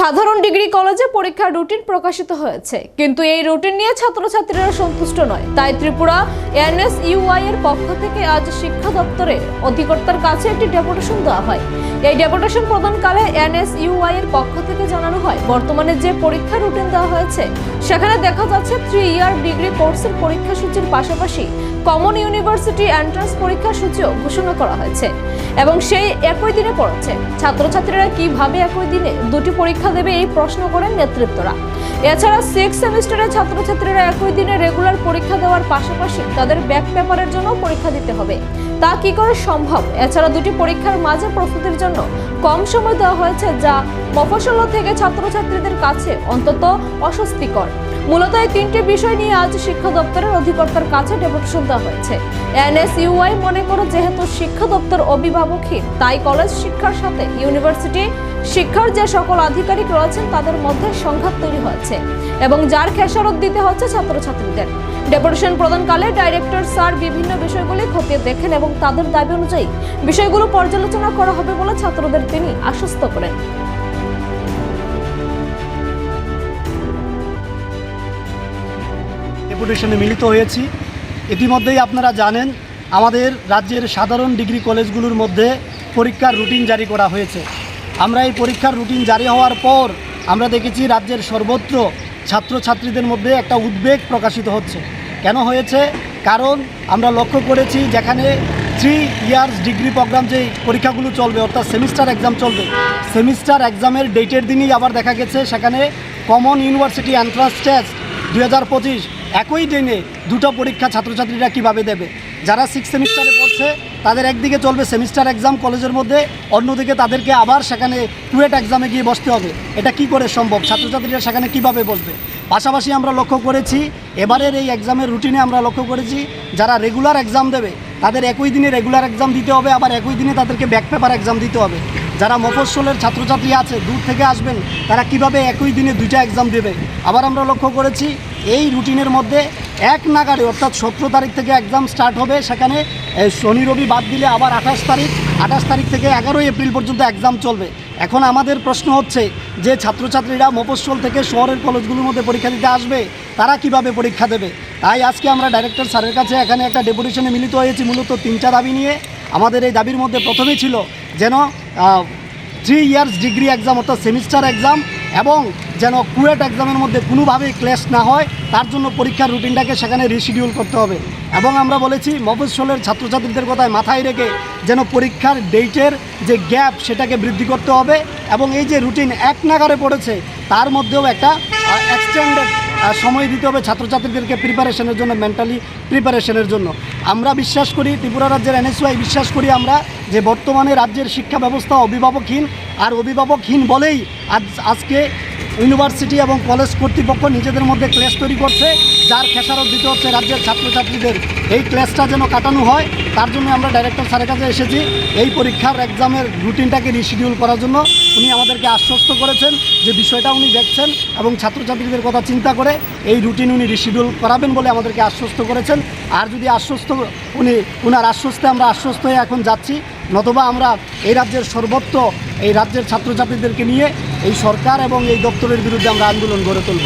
সাধারণ ডিগ্রি কলেজে পরীক্ষার রুটিন প্রকাশিত হয়েছে। কিন্তু এই রুটিন নিয়ে ছাত্রছাত্রীরা সন্তুষ্ট নয়। তাই ত্রিপুরা এনএসইউআই এর পক্ষ থেকে আজ শিক্ষা দপ্তরের অধিকর্তার কাছে একটি ডেপুটেশন দেওয়া হয়। এই ডেপুটেশন প্রদানকালে এনএসইউআই এর পক্ষ থেকে জানানো হয়, বর্তমানে যে পরীক্ষা রুটিন দেওয়া হয়েছে, সেখানে দেখা যাচ্ছে থ্রি ইয়ার ডিগ্রি কোর্সের পরীক্ষা সূচির পাশাপাশি কমন ইউনিভার্সিটি এন্ট্রান্স পরীক্ষার সূচিও ঘোষণা করা হয়েছে। এবং সেই একই দিনে পড়াচ্ছে। ছাত্রছাত্রীরা কীভাবে একই দিনে দুটি পরীক্ষা দেবে এই প্রশ্ন করেন নেতৃত্বরা। এছাড়া সিক্স সেমিস্টারের ছাত্রছাত্রীরা একই দিনে রেগুলার পরীক্ষা দেওয়ার পাশাপাশি তাদের ব্যাক পেপারের জন্য পরীক্ষা দিতে হবে। তা কি করে সম্ভব? এছাড়া দুটি পরীক্ষার মাঝে প্রস্তুতির জন্য কম সময় দেওয়া হয়েছে যা মফস্বল থেকে ছাত্রছাত্রীদের কাছে অন্তত অস্বস্তিকর। মূলত এই তিনটি বিষয় নিয়ে আজ শিক্ষা দপ্তরের অধিকর্তার কাছে ডেপুটেশন দেওয়া হয়েছে। এনএসইউআই মনে করে, যেহেতু শিক্ষা দপ্তর অভিভাবকহীন, তাই কলেজ শিক্ষার সাথে ইউনিভার্সিটি শিক্ষার যে সকল আধিকারিক রয়েছেন, তাদের মধ্যে সংঘাত তৈরি হয়েছে এবং যার খেসারত দিতে হচ্ছে ছাত্রছাত্রীদের। ডেপুটেশন প্রদানকালে ডাইরেক্টর স্যার বিভিন্ন বিষয়গুলি খতিয়ে দেখেন এবং তাদের দাবি অনুযায়ী বিষয়গুলো পর্যালোচনা করা হবে বলে ছাত্রদের তিনি আশ্বস্ত করেন। ডেপুটেশনে মিলিত হয়েছি। ইতিমধ্যেই আপনারা জানেন, আমাদের রাজ্যের সাধারণ ডিগ্রি কলেজগুলোর মধ্যে পরীক্ষার রুটিন জারি করা হয়েছে। আমরা এই পরীক্ষার রুটিন জারি হওয়ার পর আমরা দেখেছি রাজ্যের সর্বত্র ছাত্রছাত্রীদের মধ্যে একটা উদ্বেগ প্রকাশিত হচ্ছে। কেন হয়েছে? কারণ আমরা লক্ষ্য করেছি যেখানে থ্রি ইয়ার্স ডিগ্রি প্রোগ্রাম যে পরীক্ষাগুলো চলবে, অর্থাৎ সেমিস্টার এক্সাম চলবে সেমিস্টার এক্সামের ডেটের দিনই আবার দেখা গেছে সেখানে কমন ইউনিভার্সিটি এন্ট্রান্স টেস্ট দুই হাজার পঁচিশ। একই দিনে দুটো পরীক্ষা ছাত্রছাত্রীরা কীভাবে দেবে? যারা সিক্স সেমিস্টারে পড়ছে তাদের একদিকে চলবে সেমিস্টার এক্সাম কলেজের মধ্যে, অন্যদিকে তাদেরকে আবার সেখানে টুয়েট এক্সামে গিয়ে বসতে হবে। এটা কি করে সম্ভব? ছাত্রছাত্রীরা সেখানে কীভাবে বসবে? পাশাপাশি আমরা লক্ষ্য করেছি, এবারের এই এক্সামের রুটিনে আমরা লক্ষ্য করেছি, যারা রেগুলার এক্সাম দেবে, তাদের একই দিনে রেগুলার এক্সাম দিতে হবে, আবার একই দিনে তাদেরকে ব্যাক পেপার এক্সাম দিতে হবে। যারা মফস্বলের ছাত্রছাত্রী আছে, দূর থেকে আসবেন, তারা কীভাবে একই দিনে দুইটা এক্সাম দেবে? আবার আমরা লক্ষ্য করেছি এই রুটিনের মধ্যে এক নাগারে অর্থাৎ সতেরো তারিখ থেকে এক্সাম স্টার্ট হবে। সেখানে শনি, রবি বাদ দিলে আবার আঠাশ তারিখ আঠাশ তারিখ থেকে এগারোই এপ্রিল পর্যন্ত এক্সাম চলবে। এখন আমাদের প্রশ্ন হচ্ছে যে ছাত্রছাত্রীরা মফস্বল থেকে শহরের কলেজগুলোর মধ্যে পরীক্ষা দিতে আসবে, তারা কীভাবে পরীক্ষা দেবে? তাই আজকে আমরা ডাইরেক্টর স্যারের কাছে এখানে একটা ডেপুটেশনে মিলিত হয়েছি, মূলত তিনটা দাবি নিয়ে। আমাদের এই দাবির মধ্যে প্রথমেই ছিল যেন থ্রি ইয়ার্স ডিগ্রি এক্সাম অর্থাৎ সেমিস্টার এক্সাম এবং যেন কুয়েট এক্সামের মধ্যে কোনোভাবেই ক্লেশ না হয়, তার জন্য পরীক্ষার রুটিনটাকে সেখানে রিশিডিউল করতে হবে। এবং আমরা বলেছি মফস্বলের ছাত্রছাত্রীদের কথায় মাথায় রেখে যেন পরীক্ষার ডেটের যে গ্যাপ সেটাকে বৃদ্ধি করতে হবে এবং এই যে রুটিন এক নাগারে পড়েছে, তার মধ্যেও একটা এক্সটেন্ডেড সময় দিতে হবে ছাত্রছাত্রীদেরকে প্রিপারেশনের জন্য মেন্টালি প্রিপারেশনের জন্য। আমরা বিশ্বাস করি, ত্রিপুরা রাজ্যের এনএসওয়াই বিশ্বাস করি আমরা যে বর্তমানে রাজ্যের শিক্ষা ব্যবস্থা অভিভাবকহীন, আর অভিভাবকহীন বলেই আজ, আজকে ইউনিভার্সিটি এবং কলেজ কর্তৃপক্ষ নিজেদের মধ্যে ক্লেশ তৈরি করছে, যার খেসারত দিতে হচ্ছে রাজ্যের ছাত্রছাত্রীদের। এই ক্লেশটা যেন কাটানো হয়, তার জন্য আমরা ডাইরেক্টর স্যারের কাছে এসেছি। এই পরীক্ষার এক্সামের রুটিনটাকে রিশিডিউল করার জন্য উনি আমাদেরকে আশ্বস্ত করেছেন যে বিষয়টা উনি দেখছেন এবং ছাত্রছাত্রীদের কথা চিন্তা করে এই রুটিন উনি রিশিডিউল করাবেন বলে আমাদেরকে আশ্বস্ত করেছেন। আর যদি আশ্বস্ত উনি ওনার আশ্বস্তে আমরা আশ্বস্ত হয়ে এখন যাচ্ছি, নতবা আমরা এই রাজ্যের সর্বত্র এই রাজ্যের ছাত্রছাত্রীদেরকে নিয়ে এই সরকার এবং এই দপ্তরের বিরুদ্ধে আমরা আন্দোলন গড়ে তুলব।